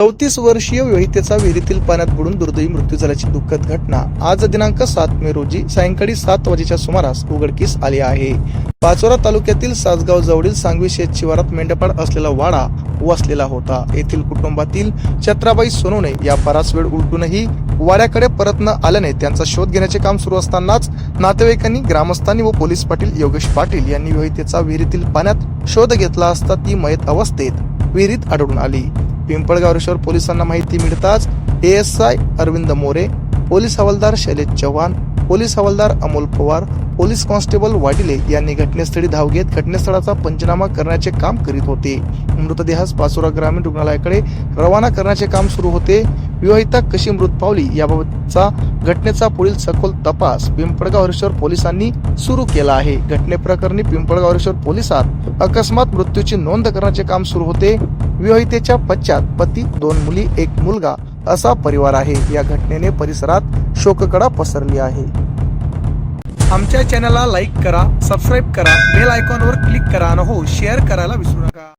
चौतीस वर्षीय विवाहितेचा विहिरीतील पाण्यात बुडून दुर्दैवी मृत्यू झाल्याची दुःखद घटना. आज दिनांक सात मे रोजी सायंकाळी सात वाजेच्या सुमारास उघडकीस आली आहे. पाचोरा तालुक्यातील सासगाव जवळील सांगवी शेत शिवारात मेंढपाळ असलेला वाडा वसलेला होता. येथील कुटुंबातील छत्राबाई सोनोने या बराच वेळ उलटूनही वाड्याकडे परत न आल्याने त्यांचा शोध घेण्याचे काम सुरू असतानाच नातेवाईकांनी ग्रामस्थांनी व पोलीस पाटील योगेश पाटील यांनी विवाहितेचा विहिरीतील पाण्यात शोध घेतला असता ती मयत अवस्थेत विहिरीत आढळून आली. पिंपळगावरेश्वर पोलिसांना माहिती मिळताच एएसआय अरविंद मोरे पोलीस हवालदार शैलेश चव्हाण पोलीस हवालदार अमोल पवार पोलीस कॉन्स्टेबल वाडिले यांनी घटनास्थळी धाव घेत घटनास्थळाचा पंचनामा करण्याचे काम करीत होते. मृतदेहास पाचोरा ग्रामीण रुग्णालयाकडे रवाना करण्याचे काम सुरू होते. विवाहिता कशी मृत पावली याबाबतचा घटनेचा पुढील सखोल तपास पिंपळगाव हरेश्वर पोलिसांनी सुरू केला आहे. घटनेप्रकरणी पिंपळगाव हरेश्वर पोलिसात अकस्मात मृत्यूची नोंद करण्याचे काम सुरू होते. विवाहितेच्या पश्चात पती दोन मुली एक मुलगा असा परिवार आहे. या घटनेने परिसरात शोककडा पसरली आहे. आमच्या चॅनलला लाईक करा सबस्क्राईब करा बेल आयकॉनवर क्लिक करा आणि हो शेअर करायला विसरू नका.